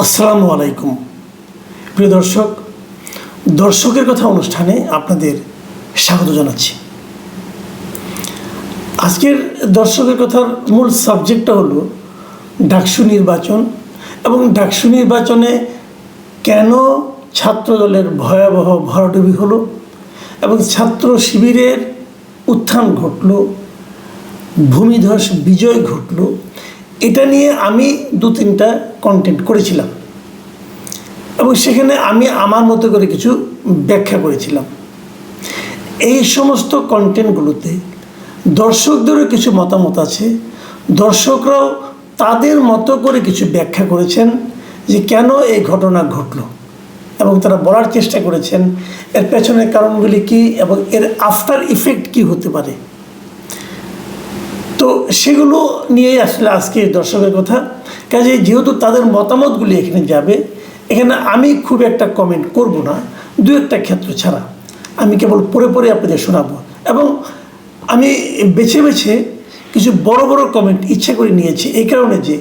আসসালামু আলাইকুম। প্রিয় দর্শক, দর্শকের কথা অনুষ্ঠানে আপনাদের স্বাগত জানাচ্ছি। আজকের দর্শকের কথার মূল সাবজেক্টটা হলো ডাকসু নির্বাচন এবং ডাকসু নির্বাচনে কেন ছাত্রদলের ভয়াবহ ভরাডুবি হলো এবং ছাত্র শিবিরের উত্থান ঘটলো, ভূমিধস বিজয় ঘটলো এটা নিয়ে আমি দু তিনটা কন্টেন্ট করেছিলাম। এবং সেখানে আমি আমার মতো করে কিছু ব্যাখ্যা করেছিলাম। এই সমস্ত কন্টেন্টগুলোতে দর্শকদেরও কিছু মতামত আছে। দর্শকরাও তাদের মতো করে কিছু ব্যাখ্যা করেছেন যে কেন এই ঘটনা ঘটলো এবং তারা বলার চেষ্টা করেছেন, এর পেছনের কারণগুলি কী এবং এর আফটার ইফেক্ট কী হতে পারে। তো সেগুলো নিয়েই আসলে আজকে দর্শকের কথা। কাজে যেহেতু তাদের মতামতগুলি এখানে যাবে, এখানে আমি খুব একটা কমেন্ট করব না, দু একটা ক্ষেত্র ছাড়া। আমি কেবল পরে পরে আপনাদের শোনাবো এবং আমি বেছে বেছে কিছু বড় বড় কমেন্ট ইচ্ছে করে নিয়েছি এই কারণে যে,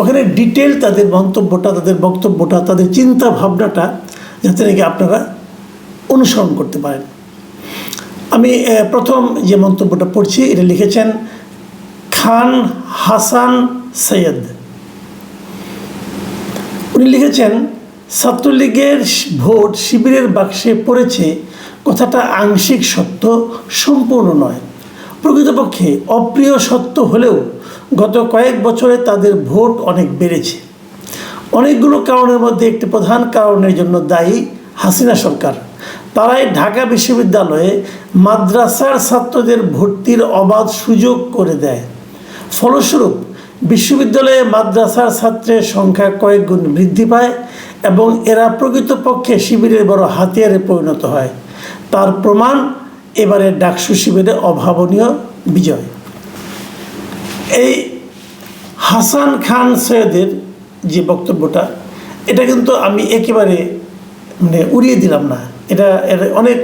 ওখানে ডিটেল তাদের মন্তব্যটা, তাদের বক্তব্যটা, তাদের চিন্তা ভাবনাটা যাতে নাকি আপনারা অনুসরণ করতে পারেন। আমি প্রথম যে মন্তব্যটা পড়ছি, এটা লিখেছেন খান হাসান সৈয়দ। উনি লিখেছেন, ছাত্রলীগের ভোট শিবিরের বাক্সে পড়েছে, কথাটা আংশিক সত্য, সম্পূর্ণ নয়। প্রকৃতপক্ষে অপ্রিয় সত্য হলেও গত কয়েক বছরে তাদের ভোট অনেক বেড়েছে। অনেকগুলো কারণের মধ্যে একটি প্রধান কারণের জন্য দায়ী হাসিনা সরকার। তারাই ঢাকা বিশ্ববিদ্যালয়ে মাদ্রাসার ছাত্রদের ভর্তির অবাধ সুযোগ করে দেয়। ফলস্বরূপ, বিশ্ববিদ্যালয়ে মাদ্রাসার ছাত্রের সংখ্যা কয়েক গুণ বৃদ্ধি পায় এবং এরা প্রকৃতপক্ষে শিবিরের বড় হাতিয়ারে পরিণত হয়। তার প্রমাণ এবারে ডাকসু শিবিরে অভাবনীয় বিজয়। এই হাসান খান সৈয়দের যে বক্তব্যটা, এটা কিন্তু আমি একেবারে মানে উড়িয়ে দিলাম না। এটা এর অনেক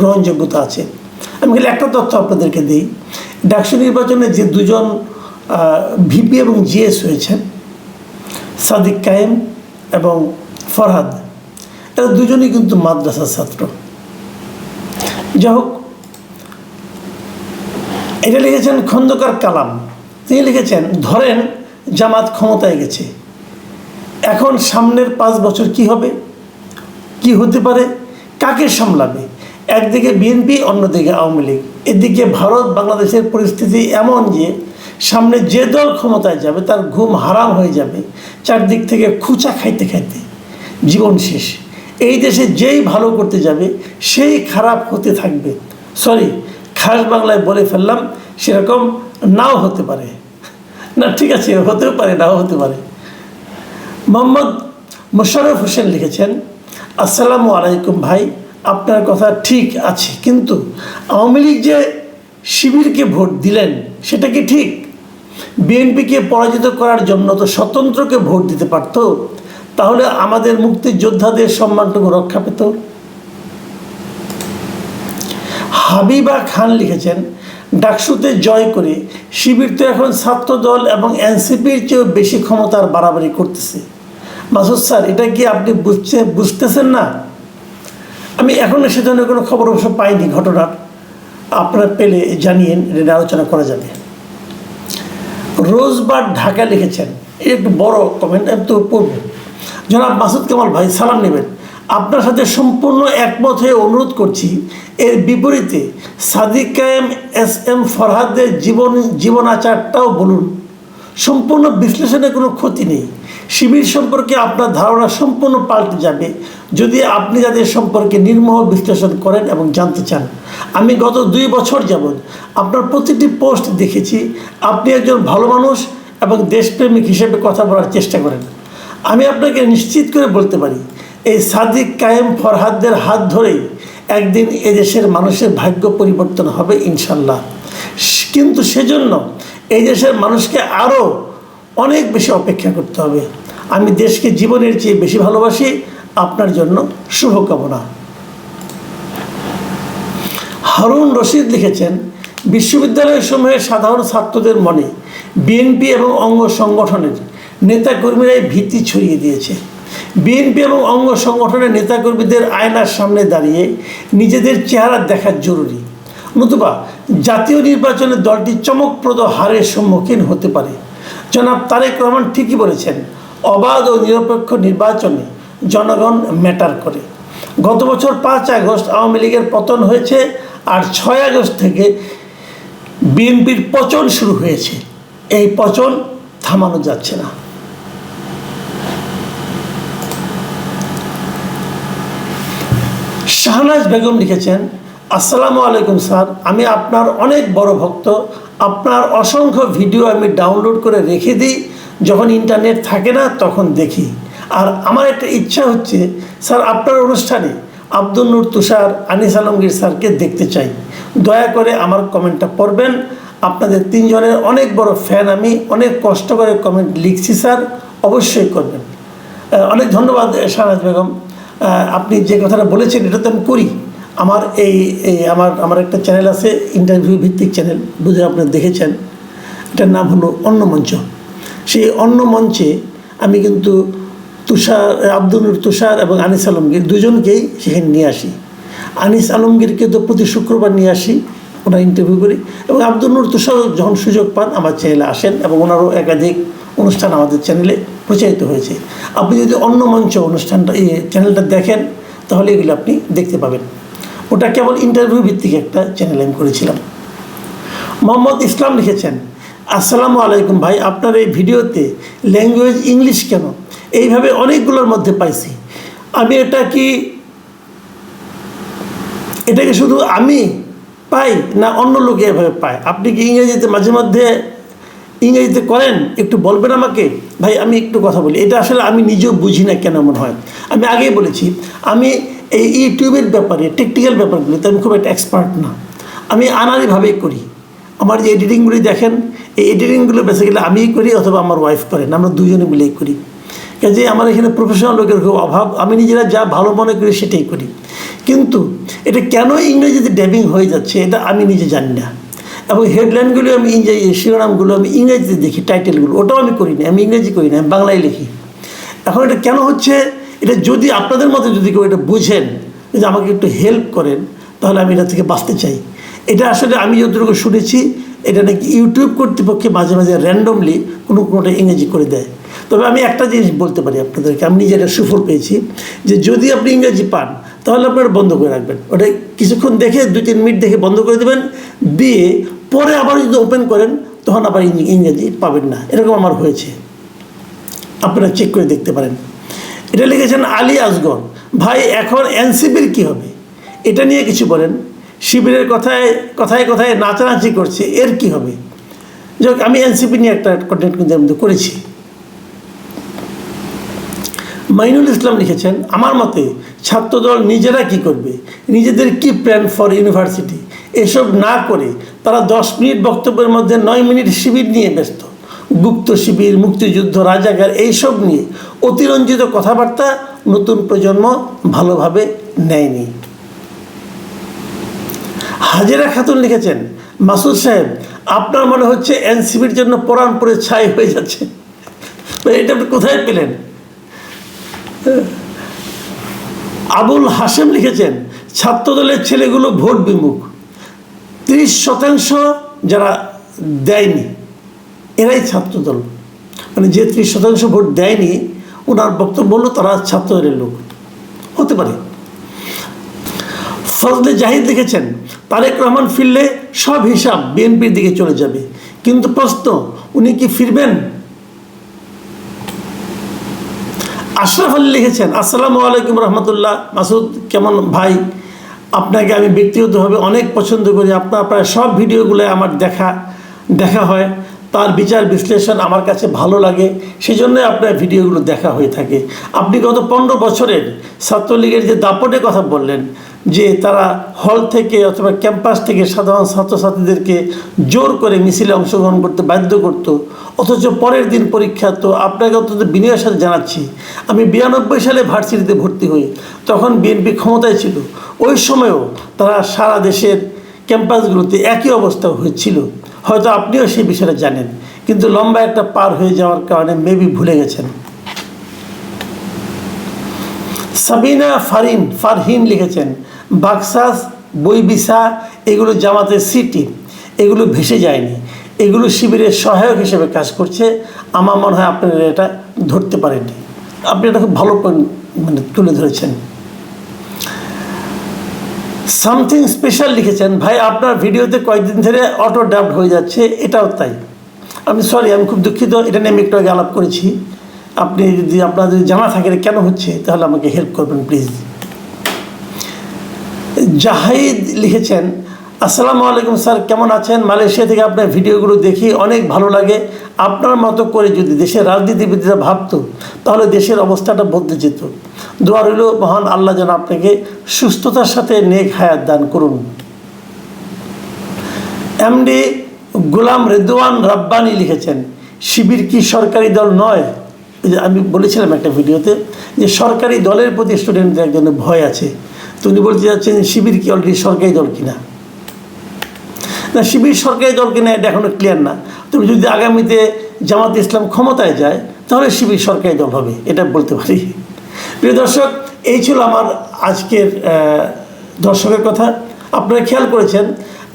গ্রহণযোগ্যতা আছে। আমি খালি একটা তথ্য আপনাদেরকে দিই। ডাকসু নির্বাচনে যে দুজন ভিপি এবং জিএস হয়েছেন, সাদিক কায়েম এবং ফরহাদ। এরা দুজনেই কিন্তু মাদ্রাসার ছাত্র। যাই হোক, এটা লিখেছেন খন্দকার কালাম। তিনি লিখেছেন, ধরেন জামাত ক্ষমতায় গেছে, এখন সামনের পাঁচ বছর কি হবে? কি হতে পারে? কাকে সামলাবে? একদিকে বিএনপি, অন্যদিকে আওয়ামী লীগ। এদিকে ভারত, বাংলাদেশের পরিস্থিতি এমন যে সামনে যে দল ক্ষমতায় যাবে, তার ঘুম হারাম হয়ে যাবে, চারদিক থেকে খুচা খাইতে খাইতে জীবন শেষ। এই দেশে যেই ভালো করতে যাবে, সেই খারাপ হতে থাকবে। সরি খাস বাংলায় বলে ফেললাম, সেরকম নাও হতে পারে। না, ঠিক আছে, হতেও পারে, নাও হতে পারে। মোহাম্মদ মোশারফ হোসেন লিখেছেন, আসসালামু আলাইকুম ভাই, আপনার কথা ঠিক আছে, কিন্তু আওয়ামী লীগ যে শিবিরকে ভোট দিলেন, সেটা কি ঠিক? বিএনপিকে পরাজিত করার জন্য তো স্বতন্ত্রকে ভোট দিতে পারত, তাহলে আমাদের মুক্তিযোদ্ধাদের সম্মানটুকু রক্ষা পেত? হাবিবা খান লিখেছেন, ডাকসুতে জয় করে শিবির তো এখন ছাত্র দল এবং এনসিপির চেয়েও বেশি ক্ষমতার বাড়াবাড়ি করতেছে। মাসুদ স্যার, এটা কি আপনি বুঝছে, বুঝতেছেন না? আমি এখনও সেজন্য কোনো খবর অবশ্য পাইনি, ঘটনার। আপনারা পেলে জানিয়েন এটা আলোচনা করা যাবে। রোজবার ঢাকা লিখেছেন। একটু বড় কমেন্ট একটু তো জনাব মাসুদ কামাল ভাই, সালাম নেবেন। আপনার সাথে সম্পূর্ণ একমত হয়ে অনুরোধ করছি, এর বিপরীতে সাদিক কায়েম এস এম ফরহাদের জীবন, জীবনাচারটাও বলুন। সম্পূর্ণ বিশ্লেষণে কোনো ক্ষতি নেই। শিবির সম্পর্কে আপনার ধারণা সম্পূর্ণ পাল্টে যাবে। যদি আপনি তাদের সম্পর্কে নির্মোহ বিশ্লেষণ করেন এবং জানতে চান, আমি গত দুই বছর যাবৎ আপনার প্রতিটি পোস্ট দেখেছি। আপনি একজন ভালো মানুষ এবং দেশপ্রেমিক হিসেবে কথা বলার চেষ্টা করেন। আমি আপনাকে নিশ্চিত করে বলতে পারি, এই সাদিক কায়েম ফরহাদদের হাত ধরেই একদিন এদেশের মানুষের ভাগ্য পরিবর্তন হবে ইনশাল্লাহ কিন্তু সেজন্য এই দেশের মানুষকে আরও অনেক বেশি অপেক্ষা করতে হবে। আমি দেশকে জীবনের চেয়ে বেশি ভালোবাসি। আপনার জন্য শুভকামনা। হারুন রশিদ লিখেছেন বিশ্ববিদ্যালয় সময়ে সাধারণ ছাত্রদের মনে বিএনপি এবং অঙ্গ সংগঠনের নেতাকর্মীরাই ভীতি ছড়িয়ে দিয়েছে। বিএনপি এবং অঙ্গ সংগঠনের নেতাকর্মীদের আয়নার সামনে দাঁড়িয়ে নিজেদের চেহারা দেখা জরুরি। নতুবা, জাতীয় নির্বাচনে দলটি চমকপ্রদ হারের সম্মুখীন হতে পারে। জনাব তারেক রহমান ঠিকই বলেছেন, অবাধ ও নিরপেক্ষ নির্বাচনে জনগণ ম্যাটার করে। গত বছর পাঁচ আগস্ট আওয়ামী লীগের পতন হয়েছে আর ছয় আগস্ট থেকে বিএনপির পচন শুরু হয়েছে। এই পচন থামানো যাচ্ছে না। শাহনাজ বেগম লিখেছেন আসসালামু আলাইকুম, স্যার। আমি আপনার অনেক বড় ভক্ত। আপনার অসংখ্য ভিডিও আমি ডাউনলোড করে রেখে দিই। যখন ইন্টারনেট থাকে না, তখন দেখি। আর আমার একটা ইচ্ছা হচ্ছে, স্যার, আপনার অনুষ্ঠানে আব্দুল নূর তুষার, আনিস আলমগীর স্যারকে দেখতে চাই। দয়া করে আমার কমেন্টটা পড়বেন। আপনাদের তিনজনের অনেক বড় ফ্যান আমি। অনেক কষ্ট করে কমেন্ট লিখছি, স্যার। অবশ্যই করবেন। অনেক ধন্যবাদ, শাহনাজ বেগম। আপনি যে কথাটা বলেছেন, এটা তো আমি করি। আমার এই আমার আমার একটা চ্যানেল আছে ইন্টারভিউ ভিত্তিক চ্যানেল বুঝে আপনারা দেখেছেন। এটার নাম হলো অন্য মঞ্চ সেই অন্য মঞ্চে আমি কিন্তু তুষার, আব্দুল তুষার এবং আনিস আলমগীর দুজনকেই সেখানে নিয়ে আসি। আনিস আলমগীরকে তো প্রতি শুক্রবার নিয়ে আসি, ওনার ইন্টারভিউ করি এবং আব্দুল নূর তুষার যখন সুযোগ পান, আমার চ্যানেলে আসেন এবং ওনারও একাধিক অনুষ্ঠান আমাদের চ্যানেলে প্রচারিত হয়েছে। আপনি যদি অন্য মঞ্চ অনুষ্ঠানটা, এই চ্যানেলটা দেখেন, তাহলে এগুলো আপনি দেখতে পাবেন। ওটা কেবল ইন্টারভিউ ভিত্তিক একটা চ্যানেল আমি করেছিলাম। মোহাম্মদ ইসলাম লিখেছেন, আসসালামু আলাইকুম ভাই, আপনার এই ভিডিওতে ল্যাঙ্গুয়েজ ইংলিশ কেন? এইভাবে অনেকগুলোর মধ্যে পাইছি। আমি এটা কি এটাকে শুধু আমি পাই না অন্য লোকে এভাবে পায়? আপনি কি ইংরেজিতে মাঝে মধ্যে ইংরেজিতে করেন? একটু বলবেন আমাকে? ভাই, আমি একটু কথা বলি। এটা আসলে আমি নিজেও বুঝি না কেন মনে হয়। আমি আগেই বলেছি, আমি এই ইউটিউবের ব্যাপারে টেকনিক্যাল ব্যাপারগুলোতে আমি খুব একটা এক্সপার্ট না। আমি আনারিভাবেই করি। আমার যে এডিটিংগুলি দেখেন, এই এডিটিংগুলো বেসিক্যালি আমিই করি অথবা আমার ওয়াইফ করেন, আমরা দুজনে মিলেই করি। কাজে আমার এখানে প্রফেশনাল লোকের খুব অভাব, আমি নিজেরা যা ভালো মনে করি সেটাই করি। কিন্তু এটা কেন ইংরেজিতে ড্যাবিং হয়ে যাচ্ছে, এটা আমি নিজে জানি না। এবং হেডলাইনগুলো আমি ইংরেজি, শিরোনামগুলো আমি ইংরেজিতে দেখি টাইটেলগুলো ওটাও আমি করি না, আমি ইংরেজি করি না, আমি বাংলায় লিখি। এখন এটা কেন হচ্ছে? এটা যদি আপনাদের মতো যদি কেউ এটা বুঝেন, যদি আমাকে একটু হেল্প করেন, তাহলে আমি এটা থেকে বাঁচতে চাই। এটা আসলে আমি যতটুকু শুনেছি, এটা নাকি ইউটিউব কর্তৃপক্ষে মাঝে মাঝে র্যান্ডমলি কোনো কোনোটা ইংরেজি করে দেয়। তবে আমি একটা জিনিস বলতে পারি আপনাদেরকে, আমি এটা সুফল পেয়েছি যে যদি আপনি ইংরেজি পান, তাহলে আপনারা বন্ধ করে রাখবেন। ওটা কিছুক্ষণ দেখে দু তিন মিনিট দেখে বন্ধ করে দেবেন, দিয়ে পরে আবার যদি ওপেন করেন, তখন আবার ইংরেজি পাবেন না। এরকম আমার হয়েছে। আপনারা চেক করে দেখতে পারেন। এটা লিখেছেন আলী আসগর ভাই, এখন এনসিপির কি হবে? এটা নিয়ে কিছু বলেন। শিবিরের কথায় কথায় কথায় নাচানাচি করছে। এর কি হবে? যাক, আমি এনসিপি নিয়ে একটা কন্টেন্ট কিন্তু আমি করেছি। মাইনুল ইসলাম লিখেছেন, আমার মতে ছাত্রদল নিজেরা কি করবে? নিজেদের কি প্ল্যান ফর ইউনিভার্সিটি এসব না করে তারা দশ মিনিট বক্তব্যের মধ্যে নয় মিনিট শিবির নিয়ে ব্যস্ত। গুপ্ত শিবির, মুক্তিযুদ্ধ রাজাগার এইসব নিয়ে অতিরঞ্জিত কথাবার্তা নতুন প্রজন্ম ভালোভাবে নেয়নি। হাজেরা খাতুন লিখেছেন, মাসুদ সাহেব, আপনার মনে হচ্ছে এনসিপির জন্য পরাণ পরে ছাই হয়ে যাচ্ছে। এটা আপনি কোথায় পেলেন? আবুল হাসেম লিখেছেন, ছাত্রদলের ছেলেগুলো ভোট বিমুখ। তিরিশ শতাংশ যারা দেয়নি এরাই ছাত্রদল। মানে যে ত্রিশ শতাংশ ভোট দেয়নি, ওনার বক্তব্য হলো তারা ছাত্রদলের লোক। হতে পারে। ফজলে জাহিদ লিখেছেন, তারেক রহমান ফিরলে সব হিসাব বিএনপির দিকে চলে যাবে। কিন্তু প্রশ্ন, উনি কি ফিরবেন? আশরাফ আলী লিখেছেন, আসসালামু আলাইকুম রহমতুল্লাহ। মাসুদ, কেমন ভাই? আপনাকে আমি ব্যক্তিগতভাবে অনেক পছন্দ করি। আপনার প্রায় সব ভিডিওগুলো আমার দেখা দেখা হয়। তার বিচার বিশ্লেষণ আমার কাছে ভালো লাগে। সেই জন্য আপনার ভিডিওগুলো দেখা হয়ে থাকে। আপনি গত পনেরো বছরের ছাত্রলীগের যে দাপটে কথা বললেন, যে তারা হল থেকে অথবা ক্যাম্পাস থেকে সাধারণ ছাত্রছাত্রীদেরকে জোর করে মিছিলে অংশগ্রহণ করতে বাধ্য করত, অথচ পরের দিন পরীক্ষা তো আপনাকে অত্যন্ত বিনয়ের সাথে জানাচ্ছি। আমি বিরানব্বই সালে ভার্সিটিতে ভর্তি হই, তখন বিএনপি ক্ষমতায় ছিল। ওই সময়ও তারা সারা দেশের ক্যাম্পাসগুলোতে একই অবস্থা হয়েছিল। হয়তো আপনিও সেই বিষয়টা জানেন, কিন্তু লম্বা একটা পার হয়ে যাওয়ার কারণে মেবি ভুলে গেছেন। সাবিনা ফারিন ফারহিন লিখেছেন, বাক্সাস বইবিসা এগুলো জামাতের সিটি, এগুলো ভেসে যায়নি। এগুলো শিবিরের সহায়ক হিসেবে কাজ করছে, আমার মনে হয় আপনারা এটা ধরতে পারেননি। আপনি এটা খুব ভালো মানে তুলে ধরেছেন। সামথিং স্পেশাল লিখেছেন। ভাই, আপনার ভিডিওতে কয়েকদিন ধরে অটো ডাব্ট হয়ে যাচ্ছে, এটাও তাই। আমি সরি আমি খুব দুঃখিত, এটা নিয়ে আমি একটু আগে আলাপ করেছি। আপনি যদি, আপনার যদি জানা থাকে কেন হচ্ছে, তাহলে আমাকে হেল্প করবেন প্লিজ জাহিদ লিখেছেন, আসসালামু আলাইকুম স্যার, কেমন আছেন? মালয়েশিয়া থেকে আপনার ভিডিওগুলো দেখি, অনেক ভালো লাগে। আপনার মতো করে যদি দেশের রাজনীতিবিদরা ভাবতো, তাহলে দেশের অবস্থাটা বদলে যেত। দোয়া রইল মহান আল্লাহ যেন আপনাকে সুস্থতার সাথে নেক হায়াত দান করুন। এমডি গোলাম রেদওয়ান রাব্বানি লিখেছেন, শিবির কি সরকারি দল নয়? আমি বলেছিলাম একটা ভিডিওতে যে সরকারি দলের প্রতি স্টুডেন্টদের একজন ভয় আছে। তো উনি বলতে যাচ্ছেন যে শিবির কি অলরেডি সরকারি দল কিনা? না, শিবির সরকারি দল কিনা? এটা এখনও ক্লিয়ার না। তবে যদি আগামীতে জামাত ইসলাম ক্ষমতায় যায়, তাহলে শিবির সরকারি দল হবে, এটা বলতে পারি। প্রিয় দর্শক, এই ছিল আমার আজকের দর্শকের কথা। আপনারা খেয়াল করেছেন,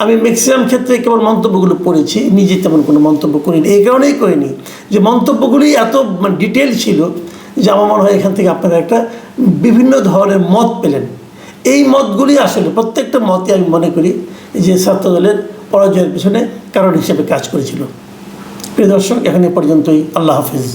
আমি ম্যাক্সিমাম ক্ষেত্রে কেবল মন্তব্যগুলো পড়েছি, নিজে তেমন কোনো মন্তব্য করিনি, এই কারণেই করিনি যে মন্তব্যগুলি এত ডিটেল ছিল যে আমার মনে হয় এখান থেকে আপনারা একটা বিভিন্ন ধরনের মত পেলেন। এই মতগুলি আসলে প্রত্যেকটা মতই আমি মনে করি যে ছাত্রদলের পরাজয়ের পিছনে কারণ হিসেবে কাজ করেছিল। প্রিয় দর্শক এখানে পর্যন্তই। আল্লাহ হাফিজ।